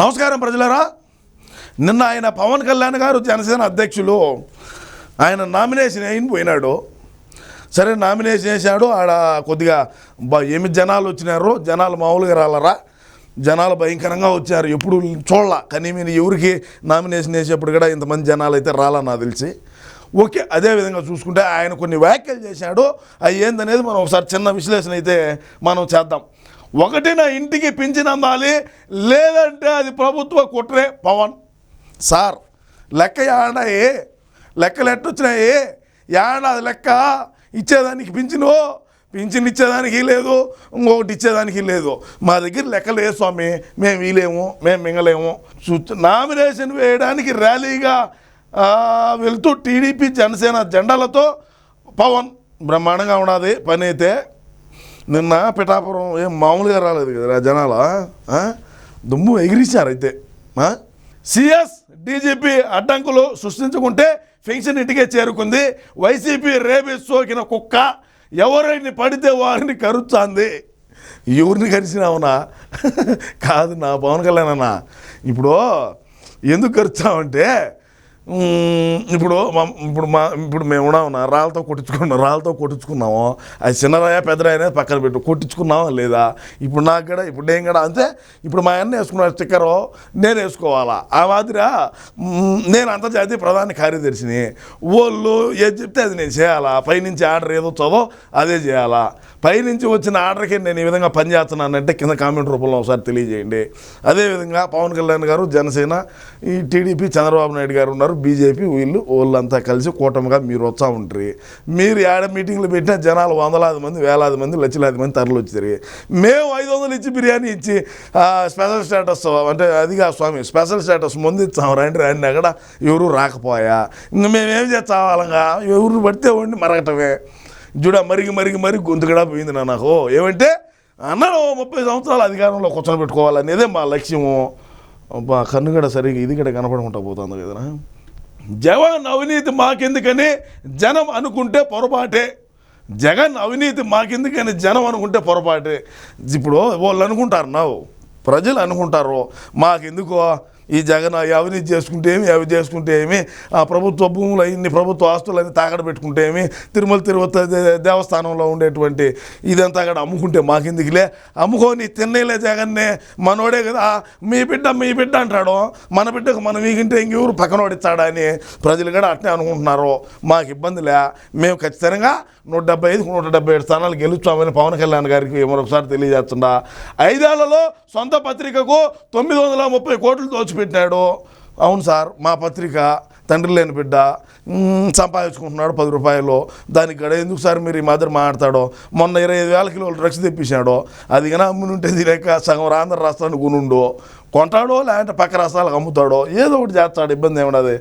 నమస్కారం ప్రజలరా. నిన్న ఆయన పవన్ కళ్యాణ్ గారు జనసేన అధ్యక్షులు ఆయన నామినేషన్ అయిన పోయినాడు. సరే నామినేషన్ వేసాడు ఆడ కొద్దిగా ఏమి జనాలు వచ్చినారో జనాలు మామూలుగా రాలరా. జనాలు భయంకరంగా వచ్చారు. ఎప్పుడు చూడాల. కానీ మీరు ఎవరికి నామినేషన్ వేసేప్పుడు కూడా ఇంతమంది జనాలు అయితే రాలా నాకు తెలిసి. ఓకే అదే విధంగా చూసుకుంటే ఆయన కొన్ని వ్యాఖ్యలు చేశాడు. అవి ఏందనేది మనం ఒకసారి చిన్న విశ్లేషణ అయితే మనం చేద్దాం. ఒకటి నా ఇంటికి పింఛన్ అందాలి లేదంటే అది ప్రభుత్వ కుట్రే పవన్. సార్ లెక్క ఏడాయి లెక్కలు ఎట్టొచ్చినాయి? ఏడా అది లెక్క? ఇచ్చేదానికి పింఛను? పింఛన్ ఇచ్చేదానికి లేదు ఇంకొకటి ఇచ్చేదానికి లేదు. మా దగ్గర లెక్కలు ఏ స్వామి మేము వీలేము మేము మింగలేము. చూ- నామినేషన్ వేయడానికి ర్యాలీగా వెళ్తూ టీడీపీ జనసేన జెండాలతో పవన్ బ్రహ్మాండంగా ఉన్నది పని అయితే. నిన్న పిఠాపురం ఏం మామూలుగా రాలేదు కదా జనాల? దుమ్ము ఎగిరించారు అయితే. సిఎస్ డీజీపీ అడ్డంకులు సృష్టించుకుంటే ఫెన్షన్ ఇంటికే చేరుకుంది. వైసీపీ రేబీస్ సోకిన కుక్క ఎవరిని పడితే వారిని కరుచాంది ఎవరిని కరిచినావునా కాదు నా పవన్ కళ్యాణ్ అన్న. ఇప్పుడు ఎందుకు కరుచామంటే ఇప్పుడు మా ఇప్పుడు మా ఇప్పుడు మేము ఉన్నాం రాళ్ళతో కొట్టించుకున్నాం రాళ్ళతో కొట్టించుకున్నాము. అది చిన్నరాయ పెద్దరాయనే పక్కన పెట్టు. కొట్టించుకున్నావా లేదా? ఇప్పుడు నాకు కూడా ఇప్పుడు నేను కూడా అంతే. ఇప్పుడు మా అన్న వేసుకున్న స్టిక్కరు నేను వేసుకోవాలా? ఆ మాదిరి నేను అంతర్జాతీయ ప్రధాన కార్యదర్శిని. వాళ్ళు ఏది చెప్తే అది నేను చేయాలా? పైనుంచి ఆర్డర్ ఏదో చదో అదే చేయాలా? పైనుంచి వచ్చిన ఆర్డర్కి నేను ఈ విధంగా పనిచేస్తున్నానంటే కింద కామెంట్ రూపంలో ఒకసారి తెలియజేయండి. అదేవిధంగా పవన్ కళ్యాణ్ గారు జనసేన ఈ టీడీపీ చంద్రబాబు నాయుడు గారు ఉన్నారు. బీజేపీ వీళ్ళు వాళ్ళంతా కలిసి కూటమిగా మీరు వచ్చా ఉంటారు. మీరు ఏడ మీటింగ్లు పెట్టినా జనాలు వందలాది మంది వేలాది మంది లక్షలాది మంది తరలి వచ్చారు. మేము ఐదు వందలు ఇచ్చి బిర్యానీ ఇచ్చి ఆ, స్పెషల్ స్టేటస్ అంటే అదిగా స్వామి స్పెషల్ స్టేటస్ ముందు ఇచ్చాము రండి రండి అక్కడ ఎవరు రాకపోయా? ఇంక మేమేం చేస్తావాలంగా ఎవరు పడితే వండి మరగటమే. చూడ మరిగి మరిగి మరిగి గొంతు కూడా పోయింది నాకు ఏమంటే అన్నారు ముప్పై సంవత్సరాలు అధికారంలో కూర్చొని పెట్టుకోవాలనేదే మా లక్ష్యము. అబ్బా కన్ను కూడా సరిగ్గా ఇది కూడా కనపడకుండా పోతుంది కదనా జగన్ అవినీతి మాకెందుకని జనం అనుకుంటే పొరపాటే. జగన్ అవినీతి మాకెందుకని జనం అనుకుంటే పొరపాటే. ఇప్పుడు వాళ్ళు అనుకుంటారు నావు ప్రజలు అనుకుంటారు మాకెందుకో? ఈ జగన్ అవినీతి చేసుకుంటే ఏమి అవి చేసుకుంటే ఏమి ఆ ప్రభుత్వ భూములు ఇన్ని ప్రభుత్వ ఆస్తులన్నీ తాగడ పెట్టుకుంటే ఏమి తిరుమల తిరుపతి దేవస్థానంలో ఉండేటువంటి ఇదంతా అక్కడ అమ్ముకుంటే మాకెందుకులే? అమ్ముకొని తిన్నలే జగన్నే మనోడే కదా. మీ బిడ్డ మీ బిడ్డ అంటాడు. మన బిడ్డకు మనం వీగింటే ఇంకెవరు పక్కనోడిస్తాడా అని ప్రజలు కూడా అట్నే అనుకుంటున్నారు. మాకు ఇబ్బందిలే. మేము ఖచ్చితంగా నూట డెబ్బై ఐదు నూట డెబ్బై ఏడు స్థానాలు గెలుస్తామని పవన్ కళ్యాణ్ గారికి మరొకసారి తెలియజేస్తుండా ఐదేళ్ళలో సొంత పత్రికకు తొమ్మిది వందల ముప్పై కోట్లు దోచిపెట్టినాడు అవును సార్ మా పత్రిక తండ్రి లేని బిడ్డ సంపాదించుకుంటున్నాడు పది రూపాయలు. దానికి గడ ఎందుకు సార్ మీరు ఈ మాదిరి మాట్లాడతాడో? మొన్న ఇరవై ఐదు వేల కిలోలు డ్రగ్స్ తెప్పించాడో. అది అమ్మునుంటే తినక సగం ఆంధ్ర రాష్ట్రాన్ని కొనుండో. కొంటాడో లేదంటే పక్క రాష్ట్రాలకు అమ్ముతాడో? ఏదో ఒకటి చేస్తాడు ఇబ్బంది ఏమన్నది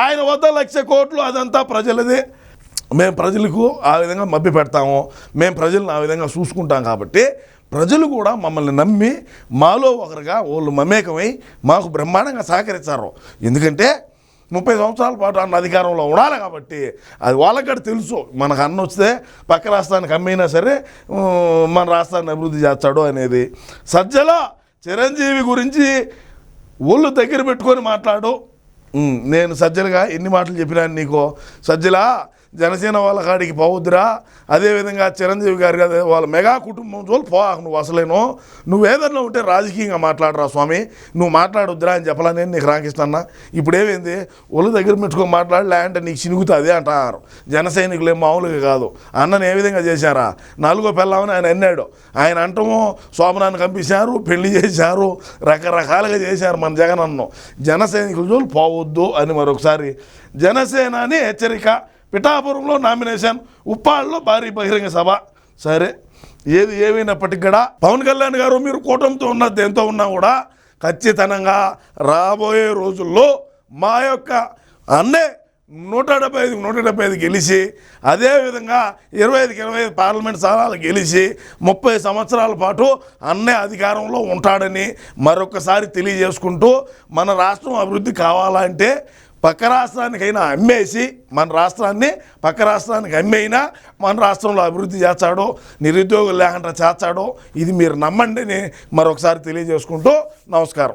ఆయన వద్ద లక్ష కోట్లు అదంతా ప్రజలది. మేము ప్రజలకు ఆ విధంగా మభ్య పెడతాము. మేము ప్రజలను ఆ విధంగా చూసుకుంటాం కాబట్టి ప్రజలు కూడా మమ్మల్ని నమ్మి మాలో ఒకరుగా వాళ్ళు మమేకమై మాకు బ్రహ్మాండంగా సహకరిస్తారు ఎందుకంటే ముప్పై సంవత్సరాల పాటు అన్న అధికారంలో ఉండాలి కాబట్టి అది వాళ్ళకి తెలుసు. మనకు అన్న వస్తే పక్క రాష్ట్రానికి అమ్మైనా సరే మన రాష్ట్రాన్ని అభివృద్ధి చేస్తాడు అనేది. సజ్జలో చిరంజీవి గురించి ఒళ్ళు దగ్గర పెట్టుకొని మాట్లాడు. నేను సజ్జలుగా ఎన్ని మాటలు చెప్పినాను నీకు? సజ్జలా జనసేన వాళ్ళ కాడికి పోవద్దురా. అదేవిధంగా చిరంజీవి గారు కదా వాళ్ళ మెగా కుటుంబం జోలు పోవాకు నువ్వు అసలేను. నువ్వేదన్నా ఉంటే రాజకీయంగా మాట్లాడరా స్వామి. నువ్వు మాట్లాడొద్దురా అని చెప్పాలా నేను నీకు రాకిస్తానా ఇప్పుడు ఏమైంది ఒళ్ళు దగ్గర పెట్టుకొని మాట్లాడి లేదంటే నీకు చినుగుతుంది అంటారు. జన సైనికులు ఏం మామూలుగా కాదు. అన్నని ఏ విధంగా చేశారా? నాలుగో పెళ్ళామని ఆయన అన్నాడు. ఆయన అంటము శోభనాన్ని కంపించారు పెళ్ళి చేశారు రకరకాలుగా చేశారు మన జగన్ అన్నం జన సైనికుల పోవద్దు అని మరొకసారి. జనసేన అని హెచ్చరిక. పిఠాపురంలో నామినేషన్ ఉప్పాళ్ళలో భారీ బహిరంగ సభ. సరే ఏది ఏమైనప్పటికీ కూడా పవన్ కళ్యాణ్ గారు మీరు కూటమితో ఉన్న దేంతో ఉన్నా కూడా ఖచ్చితంగా రాబోయే రోజుల్లో మా యొక్క అన్నే నూట డెబ్బై ఐదు నూట డెబ్బై ఐదు గెలిచి అదేవిధంగా ఇరవై ఐదుకి ఇరవై ఐదు పార్లమెంట్ స్థానాలు గెలిచి ముప్పై సంవత్సరాల పాటు అన్నే అధికారంలో ఉంటాడని మరొకసారి తెలియజేసుకుంటూ మన రాష్ట్రం అభివృద్ధి కావాలంటే పక్క రాష్ట్రానికైనా అమ్మేసి మన రాష్ట్రాన్ని పక్క రాష్ట్రానికి అమ్మేయినా మన రాష్ట్రంలో అభివృద్ధి చేస్తాడో నిరుద్యోగులు లేకుండా చేస్తాడో ఇది మీరు నమ్మండి మరొకసారి తెలియజేసుకుంటూ నమస్కారం.